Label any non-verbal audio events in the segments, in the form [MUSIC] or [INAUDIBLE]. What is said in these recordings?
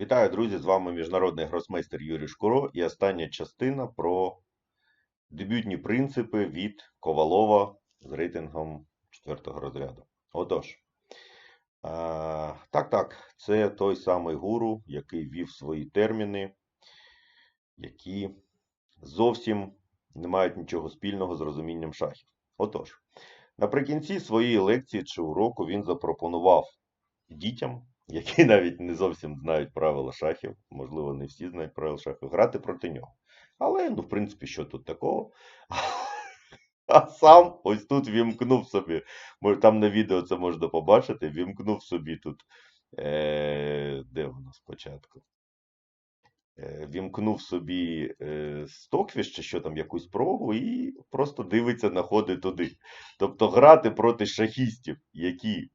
Вітаю, друзі! З вами міжнародний гросмейстер Юрій Шкуро і остання частина про дебютні принципи від Ковалова з рейтингом 4 розряду. Отож, е, так, так, це той самий гуру, який вів свої терміни, які зовсім не мають нічого спільного з розумінням шахів. Отож, наприкінці своєї лекції чи уроку він запропонував дітям, які навіть не зовсім знають правила шахів, можливо, не всі знають правила шахів, грати проти нього. Але, ну, в принципі, що тут такого? [LAUGHS] А сам ось тут вімкнув собі, там на відео це можна побачити, вімкнув собі тут, е, де воно спочатку? Е, Вімкнув собі е, стоквіш чи що там, якусь прогу, і просто дивиться на ходи туди. Тобто грати проти шахістів, які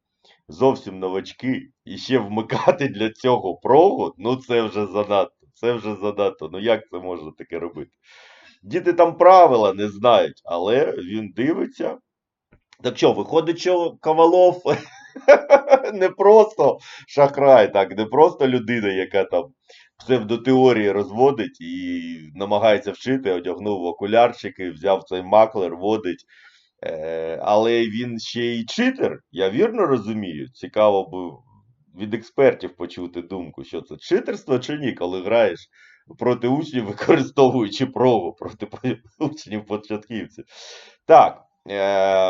зовсім новачки, і ще вмикати для цього прогу, ну це вже занадто. Це вже занадто. Ну як це можна таке робити? Діти там правила не знають, але він дивиться. Так що, виходить, що Ковалов [LAUGHS] не просто шахрай, так, не просто людина, яка там псевдотеорії розводить і намагається вчити, одягнув окулярчики, взяв цей маклер, водить. Е, але він ще й читер, я вірно розумію. Цікаво б від експертів почути думку, що це читерство чи ні, коли граєш проти учнів, використовуючи прогу проти [LAUGHS] учнів початківців. Так,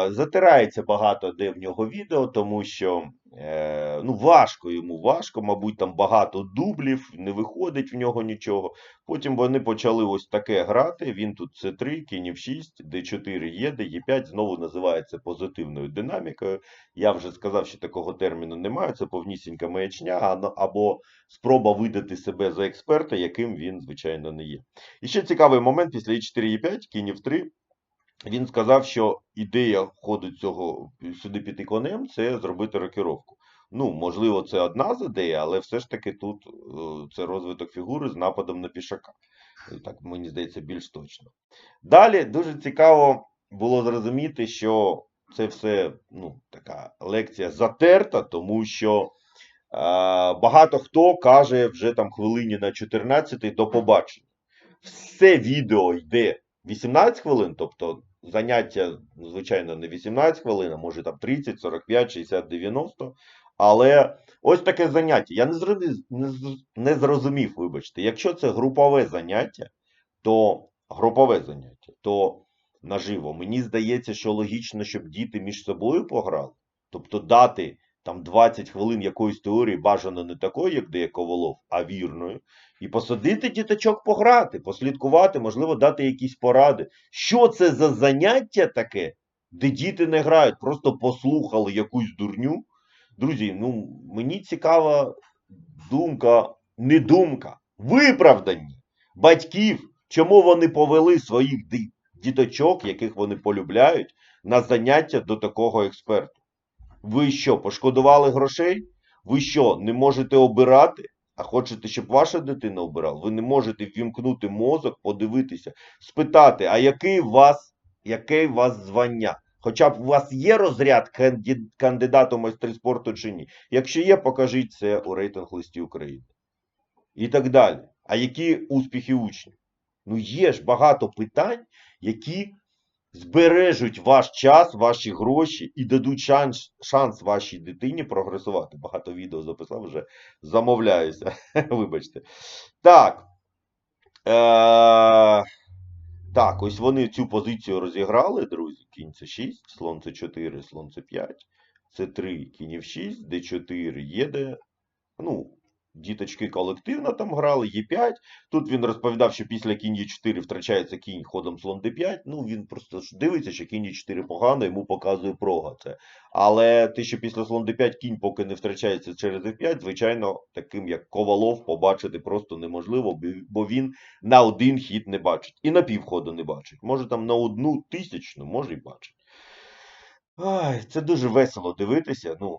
затирається багато де в нього відео, тому що е, ну, важко йому важко, мабуть, там багато дублів, не виходить в нього нічого. Потім вони почали ось таке грати. Він тут С3, кінь F6, Д4 єде, Е5 знову називається позитивною динамікою. Я вже сказав, що такого терміну немає. Це повнісінька маячня, або спроба видати себе за експерта, яким він, звичайно, не є. І ще цікавий момент після Е4, Е5, кінь F3. Він сказав, що ідея ходу цього сюди піти конем це зробити рокіровку. Ну, можливо, це одна з ідей, але все ж таки тут е, це розвиток фігури з нападом на пішака. Так, мені здається, більш точно. Далі дуже цікаво було зрозуміти, що це все ну, така лекція затерта, тому що е, багато хто каже вже там хвилині на 14 до побачення. Все відео йде 18 хвилин, тобто заняття, звичайно, не 18 хвилин, а може там 30, 45, 60, 90. Але ось таке заняття. Я не зрозумів, не зрозумів, вибачте, якщо це групове заняття, то групове заняття, то наживо. Мені здається, що логічно, щоб діти між собою пограли. Тобто дати там 20 хвилин якоїсь теорії, бажано не такої, як дає Ковалов, а вірної. І посадити діточок пограти, послідкувати, можливо, дати якісь поради. Що це за заняття таке, де діти не грають, просто послухали якусь дурню. Друзі, ну мені цікава думка, не думка, виправдання батьків, чому вони повели своїх діточок, яких вони полюбляють, на заняття до такого експерту. Ви що, пошкодували грошей? Ви що, не можете обирати? А хочете, щоб ваша дитина обирала? Ви не можете ввімкнути мозок, подивитися, спитати, а який у вас, яке у вас звання? Хоча б у вас є розряд канді- кандидата у майстри спорту чи ні? Якщо є, покажіть це у рейтинг листі України. І так далі. А які успіхи учнів? Ну є ж багато питань, які збережуть ваш час, ваші гроші і дадуть шанс, шанс вашій дитині прогресувати. Багато відео записав вже, замовляюся. [LAUGHS] Вибачте. Так. Е- так, ось вони цю позицію розіграли, друзі. Кінь це 6, слон це 4, слон це 5, це 3, кінь в 6, d4, єде. Ну, діточки колективно там грали, Е5. Тут він розповідав, що після кінь Е4 втрачається кінь ходом слон d5. Ну, він просто дивиться, що кінь Е4 погано, йому показує прога це. Але те, що після слон d5 кінь поки не втрачається через f5, звичайно, таким як Ковалов побачити просто неможливо, бо він на один хід не бачить. І на півходу не бачить. Може там на одну тисячну, може і бачить. Ай, це дуже весело дивитися. Ну,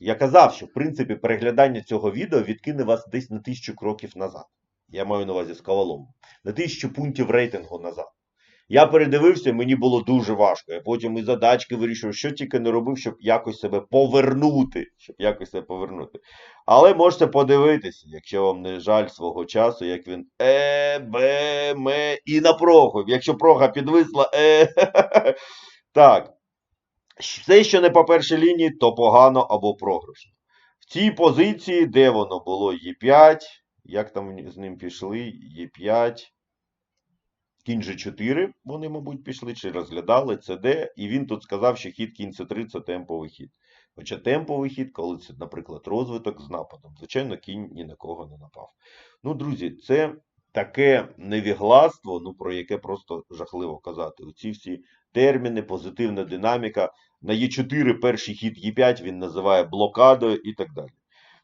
я казав, що в принципі переглядання цього відео відкине вас десь на тисячу кроків назад. Я маю на увазі з Коваловим. На тисячу пунктів рейтингу назад. Я передивився, мені було дуже важко. Я потім і задачки вирішив, що тільки не робив, щоб якось себе повернути. Щоб якось себе повернути. Але можете подивитися, якщо вам не жаль свого часу, як він е, бе, ме і на прогу. Якщо прога підвисла, е. [LAUGHS] Так. Все, що не по першій лінії, то погано або програшно. В цій позиції, де воно було Е5, як там з ним пішли, Е5, кінь G4, вони, мабуть, пішли, чи розглядали ЦД, і він тут сказав, що хід кінь С3 це темповий хід. Хоча темповий хід, коли це, наприклад, розвиток з нападом, звичайно, кінь ні на кого не напав. Ну, друзі, це таке невігластво, ну, про яке просто жахливо казати. Оці всі терміни, позитивна динаміка. На Е4 перший хід Е5 він називає блокадою і так далі.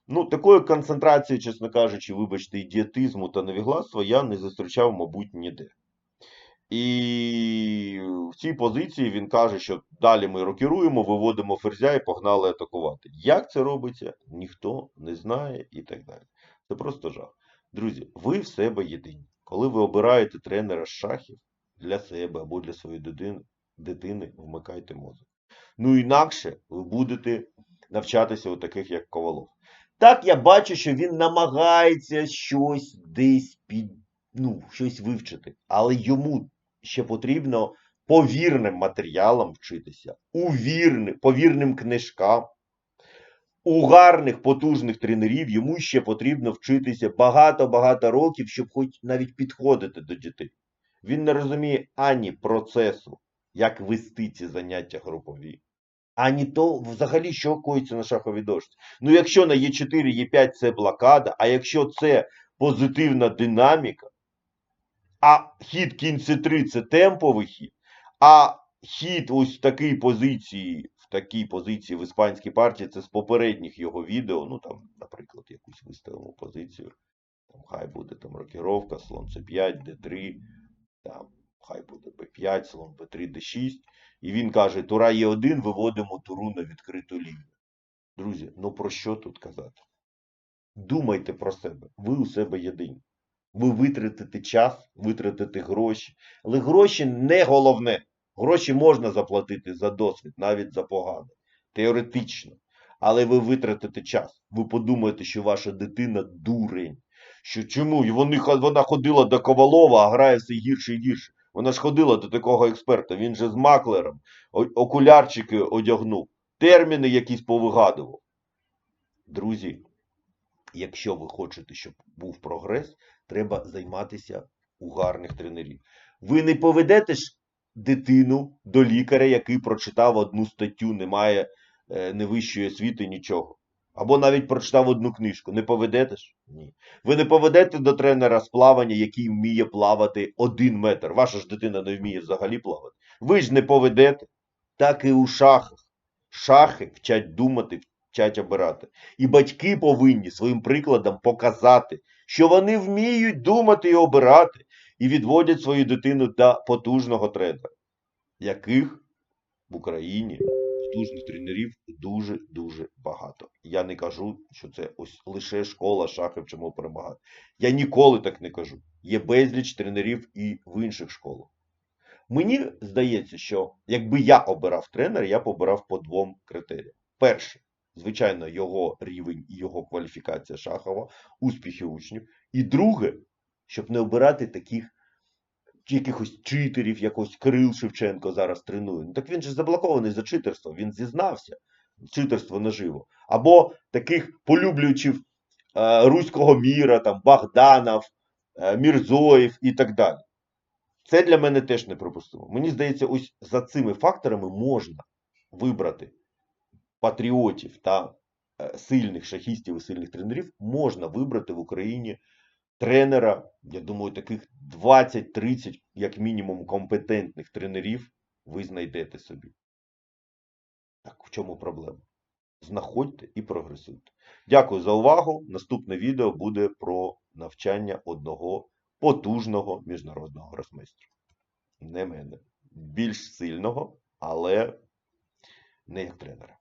Ну, такої концентрації, чесно кажучи, вибачте, ідіотизму та невігластва я не зустрічав, мабуть, ніде. І в цій позиції він каже, що далі ми рокіруємо, виводимо ферзя і погнали атакувати. Як це робиться, ніхто не знає і так далі. Це просто жах. Друзі, ви в себе єдині. Коли ви обираєте тренера з шахів для себе або для своєї дитини, дитини, вмикайте мозок. Ну інакше ви будете навчатися у таких, як Ковалов. Так, я бачу, що він намагається щось десь під, ну, щось вивчити, але йому ще потрібно повірним матеріалам вчитися, у вірни, повірним книжкам. У гарних потужних тренерів йому ще потрібно вчитися багато-багато років, щоб хоч навіть підходити до дітей. Він не розуміє ані процесу, як вести ці заняття групові, ані то взагалі, що коїться на шаховій дошці. Ну, якщо на Е4, Е5 це блокада, а якщо це позитивна динаміка, а хід кінь С3 це темповий хід, а хід ось в такій позиції, в такій позиції в іспанській партії, це з попередніх його відео, ну там, наприклад, якусь виставимо позицію. Там хай буде там рокіровка, слон С5, Д3, там хай буде Б5, слон Б3, Д6. І він каже, тура Е1, виводимо туру на відкриту лінію. Друзі, ну про що тут казати? Думайте про себе. Ви у себе єдині. Ви витратите час, витратите гроші. Але гроші не головне. Гроші можна заплатити за досвід, навіть за поганий. Теоретично. Але ви витратите час. Ви подумаєте, що ваша дитина дурень. Що чому? І вони, вона ходила до Ковалова, а грає все гірше і гірше. Вона ж ходила до такого експерта. Він же з маклером окулярчики одягнув, терміни якісь повигадував. Друзі, якщо ви хочете, щоб був прогрес, треба займатися у гарних тренерів. Ви не поведете ж дитину до лікаря, який прочитав одну статтю, не має е, не вищої освіти, нічого. Або навіть прочитав одну книжку. Не поведете ж? Ні. Ви не поведете до тренера з плавання, який вміє плавати один метр. Ваша ж дитина не вміє взагалі плавати. Ви ж не поведете. Так і у шахах. Шахи вчать думати, вчать обирати. І батьки повинні своїм прикладом показати, що вони вміють думати і обирати, і відводять свою дитину до потужного тренера, яких в Україні потужних тренерів дуже-дуже багато. Я не кажу, що це ось лише школа шахів чому перемагати. Я ніколи так не кажу. Є безліч тренерів і в інших школах. Мені здається, що якби я обирав тренера, я б обирав по двом критеріям. Перше, звичайно, його рівень і його кваліфікація шахова, успіхи учнів. І друге, щоб не обирати таких якихось читерів, якось Кирил Шевченко зараз тренує. Ну так він же заблокований за читерство, він зізнався. Читерство наживо. Або таких полюблюючих е, руського міра, там, Богданов, е, Мірзоєв і так далі. Це для мене теж неприпустимо. Мені здається, ось за цими факторами можна вибрати патріотів та е, сильних шахістів і сильних тренерів, можна вибрати в Україні тренера, я думаю, таких 20-30, як мінімум, компетентних тренерів ви знайдете собі. Так, в чому проблема? Знаходьте і прогресуйте. Дякую за увагу. Наступне відео буде про навчання одного потужного міжнародного гросмейстра. Не мене. Більш сильного, але не як тренера.